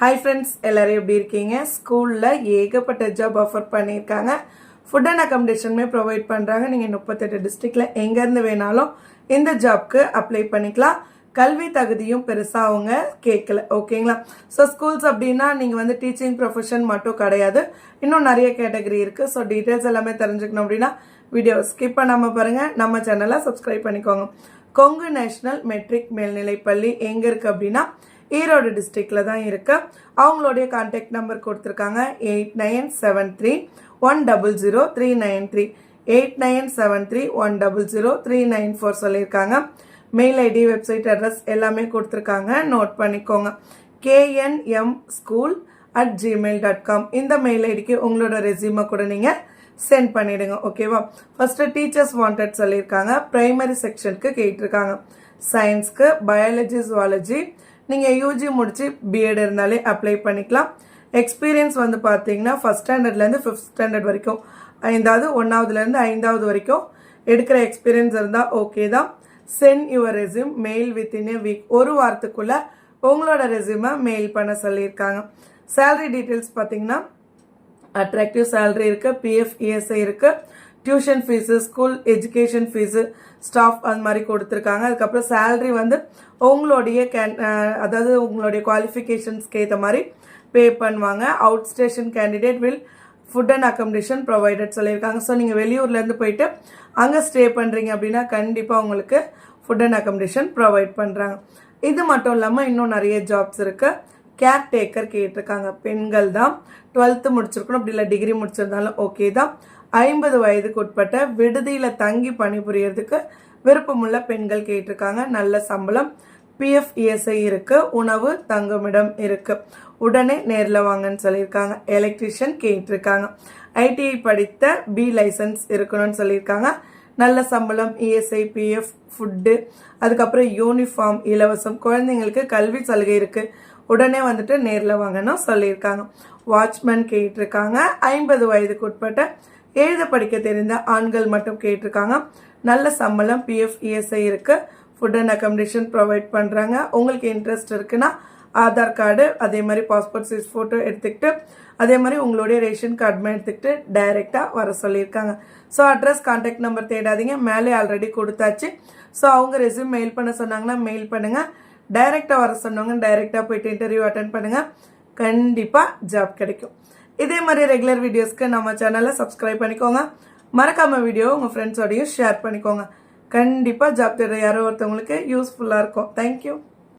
Hi friends எல்லோரும் எப்படி இருக்கீங்க? ஸ்கூலில் ஏகப்பட்ட ஜாப் ஆஃபர் பண்ணியிருக்காங்க. ஃபுட் அண்ட் அக்காமடேஷனுமே ப்ரொவைட் பண்ணுறாங்க நீங்கள் முப்பத்தெட்டு டிஸ்ட்ரிக்டில் எங்கேருந்து வேணாலும் இந்த ஜாப்க்கு அப்ளை பண்ணிக்கலாம். கல்வி தகுதியும் பெருசாக அவங்க கேட்கல. ஓகேங்களா ஸோ ஸ்கூல்ஸ் அப்படின்னா நீங்கள் வந்து டீச்சிங் ப்ரொஃபஷன் மட்டும் கிடையாது. இன்னும் நிறைய கேட்டகரி இருக்குது ஸோ டீட்டெயில்ஸ் எல்லாமே தெரிஞ்சுக்கணும் அப்படின்னா வீடியோ ஸ்கிப் பண்ணாமல் பாருங்கள் நம்ம சேனலை சப்ஸ்கிரைப் பண்ணிக்கோங்க. கொங்கு நேஷனல் மெட்ரிக் மேல்நிலைப்பள்ளி எங்கே இருக்குது அப்படின்னா ஈரோடு டிஸ்ட்ரிக்டில் தான் இருக்கு. அவங்களுடைய கான்டாக்ட் நம்பர் கொடுத்துருக்காங்க. Eight nine seven three one double zero three nine three eight nine seven three one double zero three nine four சொல்லியிருக்காங்க. மெயில் ஐடி வெப்சைட் அட்ரஸ் எல்லாமே கொடுத்துருக்காங்க. நோட் பண்ணிக்கோங்க. KNM school at Gmail dot com இந்த mail ஐடிக்கு உங்களோட ரெசியூமை கூட நீங்கள் சென்ட் பண்ணிடுங்க ஓகேவா ஃபஸ்ட்டு டீச்சர்ஸ் வாண்டட் சொல்லியிருக்காங்க. ப்ரைமரி செக்ஷனுக்கு கேட்டிருக்காங்க. சயின்ஸ்க்கு பயாலஜி ஜுவாலஜி நீங்கள் யூஜி முடித்து பிஎட் இருந்தாலே அப்ளை பண்ணிக்கலாம். எக்ஸ்பீரியன்ஸ் வந்து பார்த்தீங்கன்னா ஃபஸ்ட் ஸ்டாண்டர்ட்லேருந்து ஃபிஃப்த் ஸ்டாண்டர்ட் வரைக்கும். ஐந்தாவது ஒன்றாவதுலேருந்து ஐந்தாவது வரைக்கும் எடுக்கிற எக்ஸ்பீரியன்ஸ் இருந்தால் ஓகே தான். Send your resume mail within a week ஒரு வாரத்துக்குள்ளே உங்களோட ரெசியூமை மெயில் பண்ண சொல்லியிருக்காங்க. சேலரி டீட்டெயில்ஸ் பார்த்தீங்கன்னா அட்ராக்டிவ் சேலரி இருக்குது பிஎஃப் இஎஸ்ஐ இருக்குது tuition fees school education fees staff அந்த மாதிரி கொடுத்துருக்காங்க. அதுக்கப்புறம் சேல்ரி வந்து உங்களுடைய கேன் அதாவது உங்களுடைய குவாலிஃபிகேஷன்ஸ்க்கு ஏற்ற மாதிரி பே பண்ணுவாங்க. Out station candidate will food and accommodation provided சொல்லியிருக்காங்க ஸோ நீங்கள் வெளியூர்லேருந்து போயிட்டு அங்கே ஸ்டே பண்ணுறீங்க அப்படின்னா கண்டிப்பாக உங்களுக்கு ஃபுட் அண்ட் அக்கமடேஷன் ப்ரொவைட் பண்ணுறாங்க இது மட்டும் இல்லாமல் இன்னும் நிறைய ஜாப்ஸ் இருக்குது கேர் டேக்கர் கேட்டிருக்காங்க. பெண்கள் தான். டுவெல்த்து முடிச்சிருக்கணும். அப்படி இல்லை டிகிரி முடிச்சிருந்தாலும் ஓகே தான். ஐம்பது வயதுக்கு உட்பட்ட விடுதியில் தங்கி பணிபுரியறதுக்கு விருப்பமுள்ள பெண்கள் கேட்டிருக்காங்க. நல்ல சம்பளம். பிஎஃப் இஎஸ்ஐ இருக்கு. உணவு தங்குமிடம் இருக்கு. உடனே நேரில் வாங்கன்னு சொல்லியிருக்காங்க. எலக்ட்ரிஷியன் கேட்டிருக்காங்க. ஐடிஐ படித்த பி லைசன்ஸ் இருக்கணும்னு சொல்லியிருக்காங்க. நல்ல சம்பளம். இஎஸ்ஐ பிஎஃப் ஃபுட்டு அதுக்கப்புறம் யூனிஃபார்ம் இலவசம். குழந்தைங்களுக்கு கல்வி சலுகை இருக்குது உடனே வந்துட்டு நேரில் வாங்கன்னு சொல்லியிருக்காங்க. வாட்ச்மேன் கேட்டிருக்காங்க. ஐம்பது வயதுக்கு உட்பட்ட எழுத படிக்க தெரிந்த ஆண்கள் மட்டும் கேட்டிருக்காங்க. நல்ல சம்பளம் பிஎஃப் இஎஸ்ஐ இருக்கு. ஃபுட் அண்ட் அக்கமடேஷன் ப்ரொவைட் பண்ணுறாங்க உங்களுக்கு இன்ட்ரெஸ்ட் இருக்குன்னா ஆதார் கார்டு அதே மாதிரி பாஸ்போர்ட் சைஸ் ஃபோட்டோ எடுத்துக்கிட்டு அதே மாதிரி உங்களுடைய ரேஷன் கார்டுமே எடுத்துக்கிட்டு டைரெக்டாக வர சொல்லியிருக்காங்க. ஸோ அட்ரஸ் கான்டாக்ட் நம்பர் தேடாதீங்க. மேலே ஆல்ரெடி கொடுத்தாச்சு. ஸோ அவங்க ரெசியூம் மெயில் பண்ண சொன்னாங்கன்னா மெயில் பண்ணுங்கள் டைரெக்டாக வர சொன்னவங்க டைரெக்டாக போயிட்டு இன்டர்வியூ அட்டன் பண்ணுங்கள் கண்டிப்பாக ஜாப் கிடைக்கும். இதே மாதிரி ரெகுலர் வீடியோஸ்க்கு நம்ம சேனலை சப்ஸ்கிரைப் பண்ணிக்கோங்க. மறக்காமல் வீடியோ உங்கள் ஃப்ரெண்ட்ஸோடையும் ஷேர் பண்ணிக்கோங்க. கண்டிப்பாக ஜாப் தேடுற யாரோ ஒருத்தவங்களுக்கு யூஸ்ஃபுல்லாக இருக்கும். தேங்க்யூ